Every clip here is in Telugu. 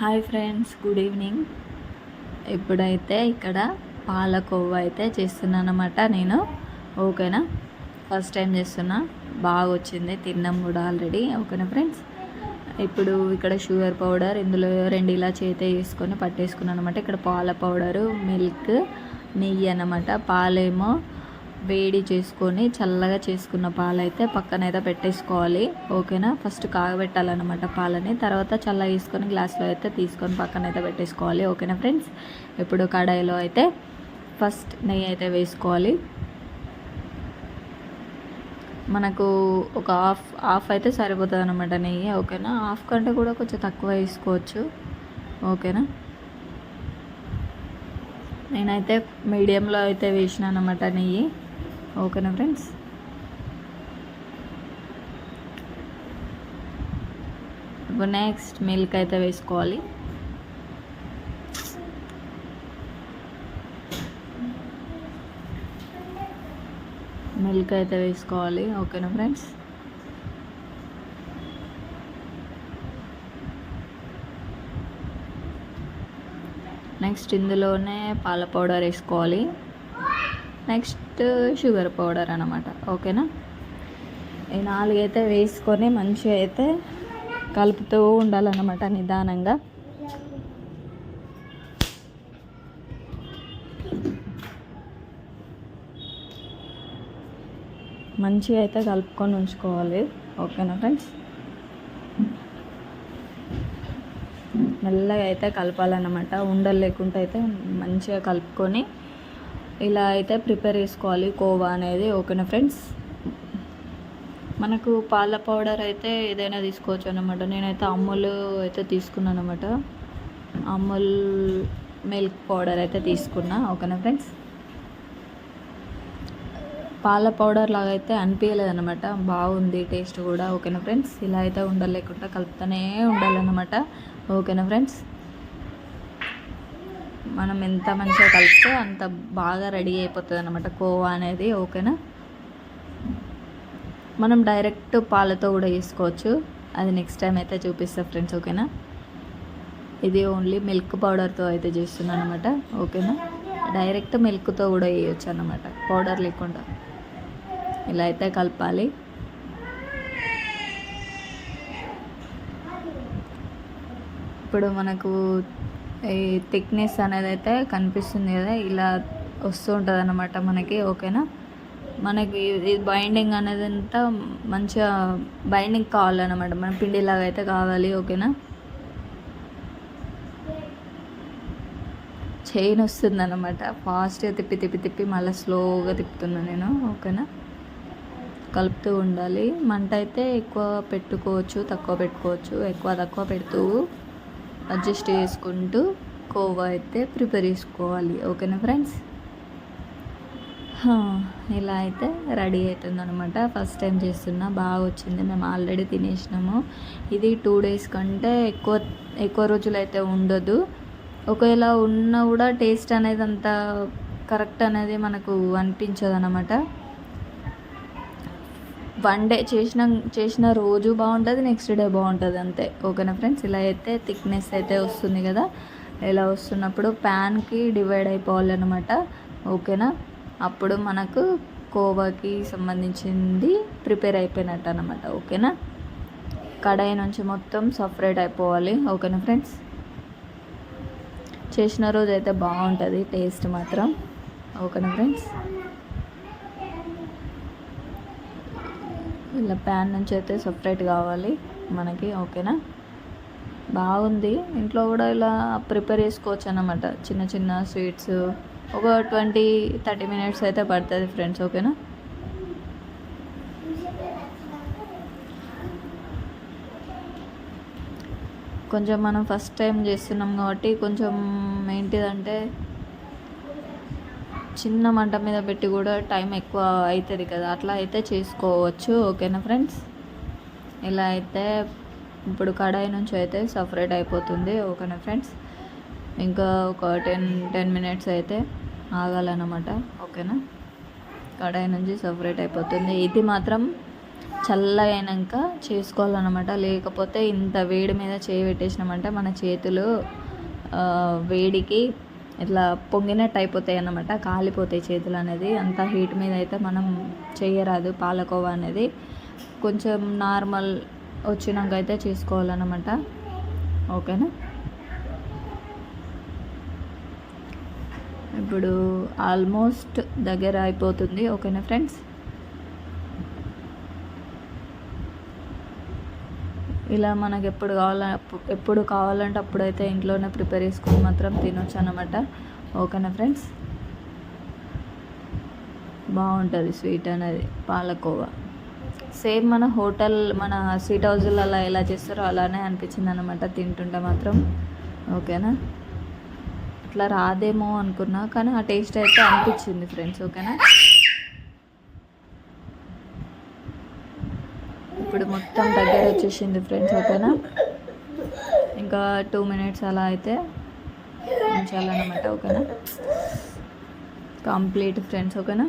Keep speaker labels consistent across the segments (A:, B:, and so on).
A: Hi friends good evening. ఇప్పుడైతే ఇక్కడ పాలకోవా అయితే చేస్తున్నాను అనమాట నేను. ఓకేనా? ఫస్ట్ టైం చేస్తున్నా. బాగా వచ్చింది తిన్నాం కూడా ఆల్రెడీ. ఓకేనా ఫ్రెండ్స్? ఇప్పుడు ఇక్కడ షుగర్ పౌడర్ ఇందులో రెండు ఇలా అయితే వేసుకొని పట్టేసుకున్నాను అనమాట ఇక్కడ పాల పౌడరు మిల్క్ నెయ్యి అనమాట పాలేమో వేడి చేసుకొని చల్లగా చేసుకున్న పాలైతే పక్కన అయితే పెట్టేసుకోవాలి. ఓకేనా? ఫస్ట్ కాగబెట్టాలన్నమాట పాలని. తర్వాత చల్ల తీసుకొని గ్లాస్లో అయితే తీసుకొని పక్కన అయితే పెట్టేసుకోవాలి. ఓకేనా ఫ్రెండ్స్? ఇప్పుడు కడాయిలో అయితే ఫస్ట్ నెయ్యి అయితే వేసుకోవాలి. మనకు ఒక హాఫ్ హాఫ్ అయితే సరిపోతుంది అనమాట నెయ్యి. ఓకేనా? హాఫ్ కంటే కూడా కొంచెం తక్కువ వేసుకోవచ్చు. ఓకేనా? నేనైతే మీడియంలో అయితే వేసినాను అనమాట నెయ్యి. ఓకేనా ఫ్రెండ్స్? ఇప్పుడు నెక్స్ట్ మిల్క్ అయితే వేసుకోవాలి. మిల్క్ అయితే వేసుకోవాలి. ఓకేనా ఫ్రెండ్స్? నెక్స్ట్ ఇందులోనే పాల పౌడర్ వేసుకోవాలి. నెక్స్ట్ షుగర్ పౌడర్ అనమాట ఓకేనా? ఈ నాలుగైతే వేసుకొని మంచిగా అయితే కలుపుతూ ఉండాలన్నమాట నిదానంగా. మంచిగా అయితే కలుపుకొని ఉంచుకోవాలి. ఓకేనా ఫ్రెండ్స్? మెల్లగా అయితే కలపాలన్నమాట. ఉండలు లేకుండా అయితే మంచిగా కలుపుకొని ఇలా అయితే ప్రిపేర్ చేసుకోవాలి. కోవా అనేది ఓకేనా ఫ్రెండ్స్? మనకు పాల పౌడర్ అయితే ఏదైనా తీసుకోవచ్చు అనమాట నేనైతే అమూల్ అయితే తీసుకున్నాను అనమాట అమూల్ మిల్క్ పౌడర్ అయితే తీసుకున్నా. ఓకేనా ఫ్రెండ్స్? పాల పౌడర్ లాగా అయితే అనిపించలేదు అనమాట బాగుంది టేస్ట్ కూడా. ఓకేనా ఫ్రెండ్స్? ఇలా అయితే ఉండలేకుండా కలుపుతూనే ఉండాలన్నమాట. ఓకేనా ఫ్రెండ్స్? మనం ఎంత మంచిగా కలిపితే అంత బాగా రెడీ అయిపోతుంది అనమాట కోవా అనేది ఓకేనా? మనం డైరెక్ట్ పాలతో కూడా వేసుకోవచ్చు. అది నెక్స్ట్ టైం అయితే చూపిస్తా ఫ్రెండ్స్ ఓకేనా? ఇది ఓన్లీ మిల్క్ పౌడర్తో అయితే చేస్తున్నాను అనమాట ఓకేనా? డైరెక్ట్ మిల్క్తో కూడా వేయచ్చు అనమాట పౌడర్ లేకుండా. ఇలా అయితే కలపాలి. ఇప్పుడు మనకు ఈ థిక్నెస్ అనేది అయితే కనిపిస్తుంది కదా ఇలా వస్తూ ఉంటుంది అనమాట మనకి ఓకేనా? మనకి ఇది బైండింగ్ అనేది అంతా మంచిగా బైండింగ్ కావాలన్నమాట మన పిండిలాగా అయితే కావాలి ఓకేనా? చైన్ వస్తుంది అనమాట ఫాస్ట్గా తిప్పి తిప్పి తిప్పి మళ్ళీ స్లోగా తిప్పుతున్నాను నేను ఓకేనా? కలుపుతూ ఉండాలి మంట అయితే ఎక్కువ పెట్టుకోవచ్చు తక్కువ పెట్టుకోవచ్చు ఎక్కువ తక్కువ పెడుతూ అడ్జస్ట్ చేసుకుంటూ కోవా అయితే ప్రిపేర్ చేసుకోవాలి. ఓకేనా ఫ్రెండ్స్? ఇలా అయితే రెడీ అవుతుందనమాట ఫస్ట్ టైం చేస్తున్నా బాగా వచ్చింది. మేము ఆల్రెడీ తినేసినాము. ఇది టూ డేస్ కంటే ఎక్కువ ఎక్కువ రోజులు అయితే ఉండదు. ఒకవేళ ఉన్నా కూడా టేస్ట్ అనేది అంత కరెక్ట్ అనేది మనకు అనిపించదు అనమాట వన్ డే చేసిన చేసిన రోజు బాగుంటుంది నెక్స్ట్ డే బాగుంటుంది అంతే. ఓకేనా ఫ్రెండ్స్? ఇలా అయితే థిక్నెస్ అయితే వస్తుంది కదా. ఇలా వస్తున్నప్పుడు ప్యాన్కి డివైడ్ అయిపోవాలన్నమాట. ఓకేనా? అప్పుడు మనకు కోవాకి సంబంధించింది ప్రిపేర్ అయిపోయినట్టు అనమాట ఓకేనా? కడాయి నుంచి మొత్తం సపరేట్ అయిపోవాలి. ఓకేనా ఫ్రెండ్స్? చేసిన రోజు అయితే బాగుంటుంది టేస్ట్ మాత్రం. ఓకేనా ఫ్రెండ్స్? ఇలా ప్యాన్ నుంచి అయితే సపరేట్ కావాలి మనకి ఓకేనా? బాగుంది. ఇంట్లో కూడా ఇలా ప్రిపేర్ చేసుకోవచ్చు అన్నమాట. చిన్న చిన్న స్వీట్స్ ఒక ట్వంటీ థర్టీ మినిట్స్ అయితే పడుతుంది ఫ్రెండ్స్ ఓకేనా? కొంచెం మనం ఫస్ట్ టైం చేస్తున్నాం కాబట్టి కొంచెం ఏంటిదంటే చిన్న మంట మీద పెట్టి కూడా టైం ఎక్కువ అవుతుంది కదా. అట్లా అయితే చేసుకోవచ్చు. ఓకేనా ఫ్రెండ్స్? ఇలా అయితే ఇప్పుడు కడాయి నుంచి అయితే సపరేట్ అయిపోతుంది. ఓకేనా ఫ్రెండ్స్? ఇంకా ఒక టెన్ టెన్ మినిట్స్ అయితే ఆగాలన్నమాట. ఓకేనా? కడాయి నుంచి సపరేట్ అయిపోతుంది. ఇది మాత్రం చల్ల అయినాక చేసుకోవాలన్నమాట. లేకపోతే ఇంత వేడి మీద చేయి పెట్టేసినామంటే మన చేతులు వేడికి ఇట్లా పొంగినట్టు అయిపోతాయి అన్నమాట కాలిపోతాయి చేతులు అనేది అంత హీట్ మీద అయితే మనం చేయరాదు పాలకోవా అనేది. కొంచెం నార్మల్ వచ్చినాక అయితే చేసుకోవాలన్నమాట. ఓకేనా? ఇప్పుడు ఆల్మోస్ట్ దగ్గర అయిపోతుంది. ఓకేనా ఫ్రెండ్స్? ఇలా మనకు ఎప్పుడు కావాల ఎప్పుడు కావాలంటే అప్పుడైతే ఇంట్లోనే ప్రిపేర్ చేసుకొని మాత్రం తినొచ్చు అనమాట ఓకేనా ఫ్రెండ్స్? బాగుంటుంది స్వీట్ అనేది పాలకోవా. సేమ్ మన హోటల్ మన స్వీట్ అలా ఎలా చేస్తారో అలానే అనిపించింది అనమాట తింటుంటే మాత్రం. ఓకేనా? అట్లా రాదేమో అనుకున్నా కానీ ఆ టేస్ట్ అయితే అనిపించింది ఫ్రెండ్స్ ఓకేనా? ఇప్పుడు మొత్తం దగ్గర వచ్చేసింది ఫ్రెండ్స్ ఓకేనా? ఇంకా టూ మినిట్స్ అలా అయితే ఉంచాలన్నమాట ఓకేనా? కంప్లీట్ ఫ్రెండ్స్ ఓకేనా?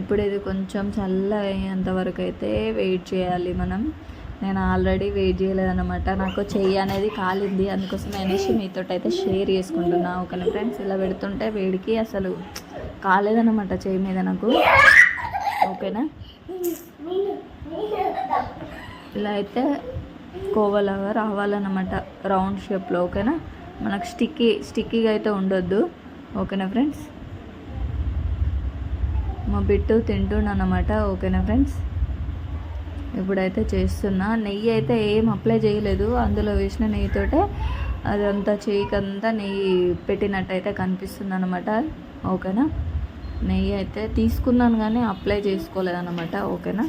A: ఇప్పుడు ఇది కొంచెం చల్ల అయ్యేంతవరకు అయితే వెయిట్ చేయాలి మనం. నేను ఆల్రెడీ వెయిట్ చేయలేదన్నమాట. నాకు చెయ్యి అనేది కాలింది అందుకోసం అనేసి మీతో అయితే షేర్ చేసుకుంటున్నా ఓకేనా ఫ్రెండ్స్? ఇలా పెడుతుంటే వేడికి అసలు కాలేదన్నమాట చెయ్యి మీద నాకు ఓకేనా? ఇలా అయితే కోవలాగా రావాలన్నమాట రౌండ్ షేప్లో ఓకేనా? మనకు స్టిక్కీ స్టిక్కీగా అయితే ఉండొద్దు ఓకేనా ఫ్రెండ్స్ మా బిట్టు తింటుండనమాట ఓకేనా ఫ్రెండ్స్ ఇప్పుడైతే చేస్తున్నా. నెయ్యి అయితే ఏం అప్లై చేయలేదు. అందులో వేసిన నెయ్యితోటే అదంతా చేయికంతా నెయ్యి పెట్టినట్టయితే కనిపిస్తుంది అనమాట ఓకేనా? నెయ్యి అయితే తీసుకున్నాను కానీ అప్లై చేసుకోలేదన్నమాట ఓకేనా?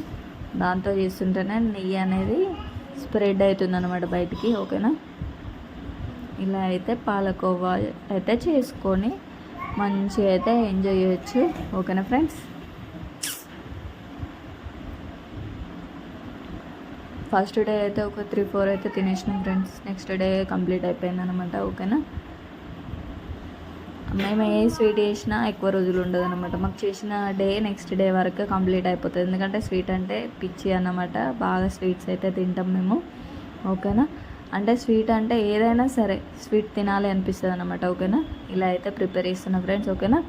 A: దాంతో చేస్తుంటేనే నెయ్యి అనేది స్ప్రెడ్ అవుతుంది అనమాట బయటికి ఓకేనా? ఇలా అయితే పాలకోవా అయితే చేసుకొని మంచిగా అయితే ఎంజాయ్ చేయొచ్చు ఓకేనా ఫ్రెండ్స్? ఫస్ట్ డే అయితే ఒక త్రీ ఫోర్ అయితే తినేసినాం ఫ్రెండ్స్ నెక్స్ట్ డే కంప్లీట్ అయిపోయింది అనమాట ఓకేనా? మేము ఏ స్వీట్ చేసినా ఎక్కువ రోజులు ఉండదు అనమాట మాకు చేసిన డే నెక్స్ట్ డే వరకు కంప్లీట్ అయిపోతుంది. ఎందుకంటే స్వీట్ అంటే పిచ్చి అన్నమాట. బాగా స్వీట్స్ అయితే తింటాం మేము. ఓకేనా? అంటే స్వీట్ అంటే ఏదైనా సరే స్వీట్ తినాలి అనిపిస్తుంది అనమాట ఓకేనా? ఇలా అయితే ప్రిపేర్ చేస్తున్నా ఫ్రెండ్స్. ఓకేనా?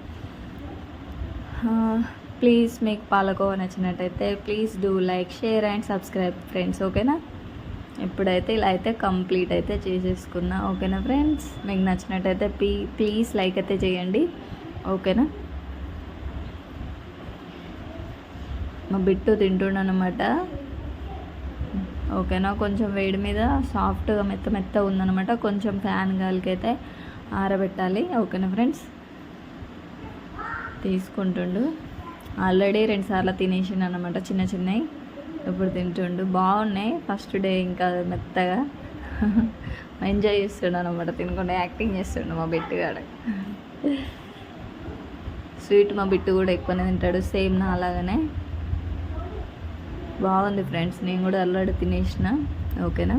A: ప్లీజ్ మీకు పాలకోవా నచ్చినట్టయితే please do like share and subscribe friends. ఓకేనా? ఇప్పుడైతే ఇలా అయితే కంప్లీట్ అయితే చేసేసుకున్నా ఓకేనా ఫ్రెండ్స్? మీకు నచ్చినట్టయితే ప్లీ ప్లీజ్ లైక్ అయితే చేయండి ఓకేనా? మా బిట్టు తింటుండనమాట. ఓకేనా? కొంచెం వేడి మీద సాఫ్ట్గా మెత్త మెత్త ఉందనమాట. కొంచెం ఫ్యాన్ గాలికైతే ఆరబెట్టాలి ఓకేనా ఫ్రెండ్స్? తీసుకుంటుండు. ఆల్రెడీ రెండుసార్లు తినేసిండు అనమాట చిన్న చిన్నవి ఇప్పుడు తింటుండు. బాగున్నాయి. ఫస్ట్ డే ఇంకా మెత్తగా. ఎంజాయ్ చేస్తుండు అనమాట తినకుండా యాక్టింగ్ చేస్తుండు మా బిట్టు కాడ స్వీట్ మా బిట్టు కూడా ఎక్కువనే తింటాడు. సేమ్ నా అలాగనే. బాగుంది ఫ్రెండ్స్ నేను కూడా అల్లాడు తినేసిన. ఓకేనా?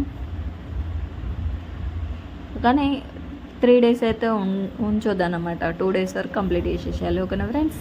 A: కానీ త్రీ డేస్ అయితే ఉం ఉంచొద్దు అనమాట టూ డేస్ వరకు కంప్లీట్ చేసేసేయాలి. ఓకేనా friends